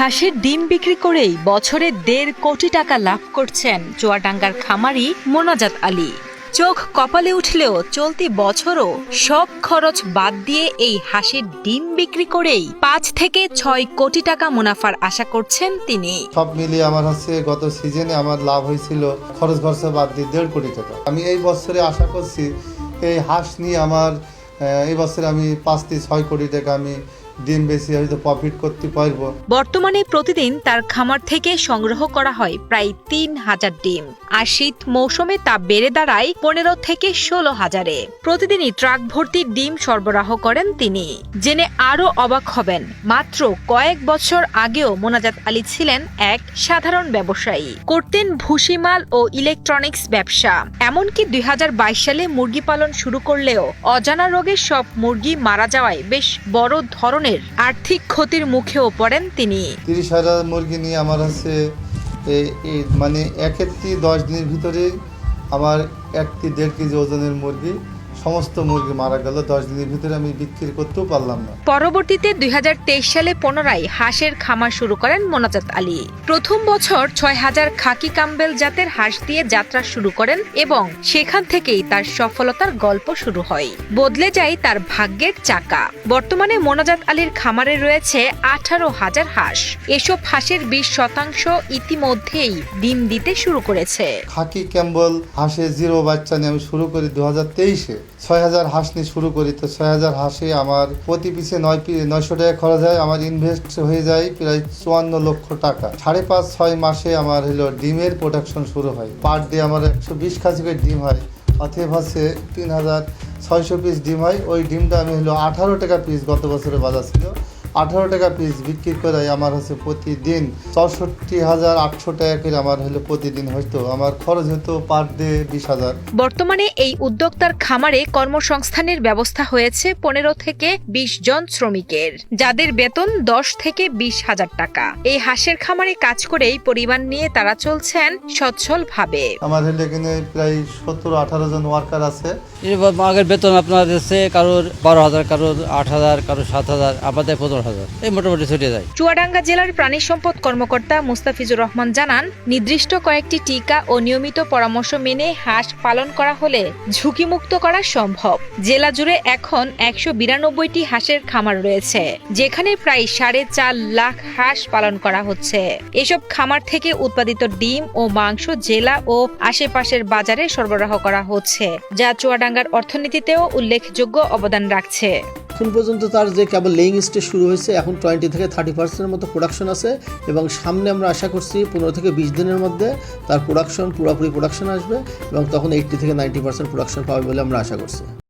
হাঁসের ডিম বিক্রি করেই বছরে দেড় কোটি টাকা লাভ করছেন চুয়াডাঙ্গার খামারি মোনাজাত আলী। চোখ কপালে উঠলেও চলতি বছরও সব খরচ বাদ দিয়ে এই হাঁসের ডিম বিক্রি করেই পাঁচ থেকে ছয় কোটি টাকা মুনাফার আশা করছেন তিনি। সব মিলিয়ে আমার হচ্ছে গত সিজনে আমার লাভ হয়েছিল খরচ খরচা বাদ দিয়ে দেড় কোটি টাকা। আমি এই বছরে আশা করছি এই হাঁস নিয়ে আমার এই বছরে আমি পাঁচ থেকে ছয় কোটি টাকা আমি ডিম বেশি হয়তো প্রফিট করতে পারব। বর্তমানে প্রতিদিন তার খামার থেকে সংগ্রহ করা হয় প্রায় তিন হাজার ডিম। আর শীত মৌসুমে তা বেড়ে দাঁড়ায় পনেরো থেকে ষোলো হাজারে। প্রতিদিনই ট্রাক ভর্তি ডিম সরবরাহ করেন তিনি। জেনে আরও অবাক হবেন, মাত্র কয়েক বছর আগেও মোনাজাত আলী ছিলেন এক সাধারণ ব্যবসায়ী। করতেন ভুসিমাল ও ইলেকট্রনিক্স ব্যবসা। এমনকি দুই হাজার বাইশ সালে মুরগি পালন শুরু করলেও অজানা রোগে সব মুরগি মারা যাওয়ায় বেশ বড় ধরনের আর্থিক ক্ষতির মুখেও পড়েন তিনি। তিরিশ হাজার মুরগি নিয়ে আমার হচ্ছে মানে এক একটি দশ দিনের ভিতরে আমার একটি দেড় কেজি ওজনের মুরগি সমস্ত মুরগি মারা গেল দশ দিনের ভিতরে আমি বিক্রি করতেও পারলাম না। পরবর্তীতে দুই হাজার তেইশ সালে পুনরায় হাঁসের খামার শুরু করেন মোনাজাত আলী। প্রথম বছর ছয় হাজার খাকি কাম্বেল জাতের হাঁস দিয়ে যাত্রা শুরু করেন এবং সেখান থেকেই তার সফলতার গল্প শুরু হয়। বদলে যায় তার ভাগ্যের চাকা। বর্তমানে মোনাজাত আলীর খামারে রয়েছে আঠারো হাজার হাঁস। এসব হাঁসের বিশ শতাংশ ইতিমধ্যেই ডিম দিতে শুরু করেছে। খাকি ক্যাম্বল হাঁসে জিরো বাচ্চা নিয়ে আমি শুরু করি দু হাজার তেইশে। ছয় হাজার হাঁস নিয়ে শুরু করি। তো ছয় হাজার হাঁসে আমার প্রতি পিসে নয় নয়শো টাকা খরচ হয়। আমার ইনভেস্ট হয়ে যায় প্রায় চুয়ান্ন লক্ষ টাকা। সাড়ে পাঁচ, ছয় মাসে আমার হলো ডিমের প্রোডাকশন শুরু হয়। পার ডে আমার একশো বিশ খাসি করে ডিম হয়। অতএব হচ্ছে তিন হাজার ছয়শো পিস ডিম হয়। ওই ডিমটা আমি হলো আঠারো টাকা পিস গত বছরের বাজার ছিল। আঠারো টাকা পিস বিক্রি করে আমার হচ্ছে প্রতিদিন চৌষট্টি হাজার আটশো টাকা করে আমার হলো প্রতিদিন হয়তো আমার খরচ হতো পার ডে বিশ হাজার। বর্তমানে এই উদ্যোক্তার খামারে কর্মসংস্থানের ব্যবস্থা হয়েছে পনেরো থেকে বিশ জন শ্রমিকের যাদের বেতন দশ থেকে বিশ হাজার টাকা। এই হাঁসের খামারে কাজ করেই পরিবার নিয়ে তারা চলছেন সচ্ছল ভাবে আমার হলে এখানে প্রায় সত্তর আঠারো জন ওয়ার্কার আছে। আগের বেতন আপনার কারোর বারো হাজার কারোর আট হাজার কারোর সাত হাজার আমাদের পনেরো হাজার। এই মোটামুটি ছুটে যায়। চুয়াডাঙ্গা জেলার প্রাণী সম্পদ কর্মকর্তা মুস্তাফিজুর রহমান জানান, নির্দিষ্ট কয়েকটি টিকা ও নিয়মিত পরামর্শ মেনে হাঁস পালন করা হলে ঝুঁকিমুক্ত করা সম্ভব। জেলা জুড়ে এখন একশো বিরানব্বইটি হাঁসের খামার রয়েছে, যেখানে প্রায় সাড়ে চার লাখ হাঁস পালন করা হচ্ছে। এসব খামার থেকে উৎপাদিত ডিম ও মাংস জেলা ও আশেপাশের বাজারে সরবরাহ করা হচ্ছে, যা চুয়াডাঙ্গার অর্থনীতিতেও উল্লেখযোগ্য অবদান রাখছে। এখন পর্যন্ত তার যে কেবল লেইং স্টেজ শুরু হয়েছে, এখন টোয়েন্টি থেকে থার্টি পার্সেন্টের মতো প্রোডাকশন আছে এবং সামনে আমরা আশা করছি পনেরো থেকে বিশ দিনের মধ্যে তার প্রোডাকশন পুরোপুরি প্রোডাকশন আসবে এবং তখন এইটটি থেকে নাইনটি পার্সেন্ট প্রোডাকশন পাবে বলে আমরা আশা করছি।